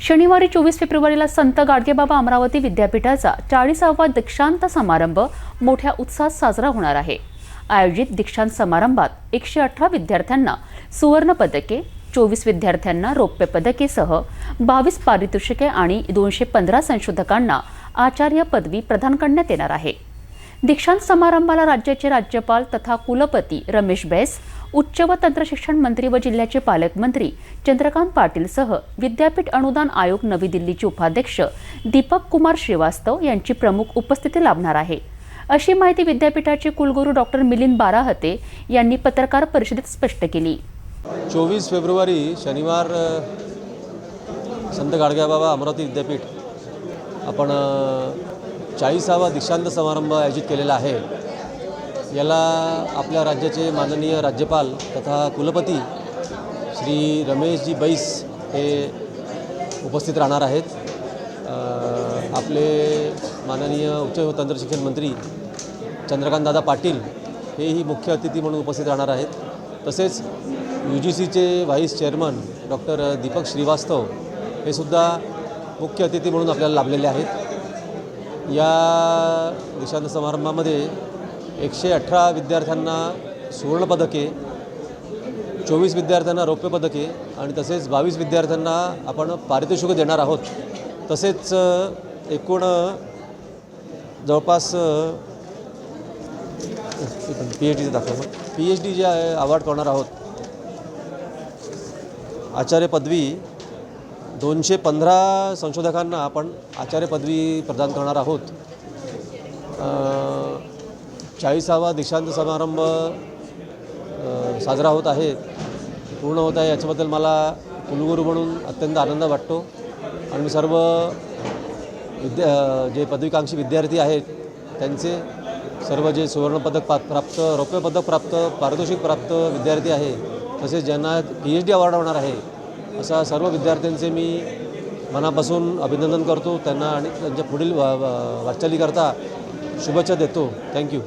शनिवारी चोवीस फेब्रुवारीला संत गाडगेबाबा अमरावती विद्यापीठाचा चाळीसावा दीक्षांत समारंभ मोठ्या उत्साहात साजरा होणार आहे. आयोजित दीक्षांत समारंभात एकशे अठरा विद्यार्थ्यांना सुवर्ण पदके चोवीस विद्यार्थ्यांना रौप्य पदकेसह बावीस पारितोषिके आणि दोनशे पंधरा संशोधकांना आचार्य पदवी प्रदान करण्यात येणार आहे. दीक्षांत समारंभाला राज्याचे राज्यपाल तथा कुलपती रमेश बैस उच्च व तंत्रशिक्षण मंत्री व जिल्ह्याचे पालकमंत्री चंद्रकांत पाटीलसह विद्यापीठ अनुदान आयोग नवी दिल्लीचे उपाध्यक्ष दीपक कुमार श्रीवास्तव यांची प्रमुख उपस्थिती लाभणार आहे. अशी माहिती विद्यापीठाचे कुलगुरू डॉक्टर मिलिंद बाराहते यांनी पत्रकार परिषदेत स्पष्ट केली. चोवीस फेब्रुवारी शनिवार संत गाडग्याबाबा अमरावती विद्यापीठ आपण चाळीसावा दीक्षांत समारंभ आयोजित केलेला आहे. याला आपल्या राज्याचे माननीय राज्यपाल तथा कुलपती श्री रमेशजी बैस हे उपस्थित राहणार आहेत. आपले माननीय उच्च व तंत्रशिक्षण मंत्री चंद्रकांतदादा पाटील हेही मुख्य अतिथी म्हणून उपस्थित राहणार आहेत. तसेच यू जी सीचे vice chairman doctor Deepak Shrivastava हे सुद्धा मुख्य अतिथी म्हणून आपल्याला लाभलेले आहेत. या दीक्षांत समारंभामध्ये एकशे अठरा विद्यार्थ्यांना सुवर्णपदके चोवीस विद्यार्थ्यांना रौप्य पदके आणि तसेच बावीस विद्यार्थ्यांना आपण पारितोषिकं देणार आहोत. तसेच एकूण जवळपास पी एच डीचं दाखवा पी एच डी जे आहे अवॉर्ड करणार आहोत. आचार्य पदवी दोनशे पंधरा संशोधकांना आपण आचार्य पदवी प्रदान करणार आहोत. चाळीसावा दीक्षांत समारंभ साजरा होत आहे पूर्ण होत आहे याच्याबद्दल मला कुलगुरू म्हणून अत्यंत आनंद वाटतो. आणि मी सर्व विद्या जे पदवीकांक्षी विद्यार्थी आहेत त्यांचे सर्व जे सुवर्णपदक पा प्राप्त रौप्य पदक प्राप्त पारितोषिक प्राप्त विद्यार्थी आहे तसेच ज्यांना पी एच डी अवॉर्ड होणार आहे अशा सर्व विद्यार्थ्यांचे मी मनापासून अभिनंदन करतो. त्यांना आणि त्यांच्या पुढील वा वा- वाटचालीकरता शुभेच्छा देतो. थँक्यू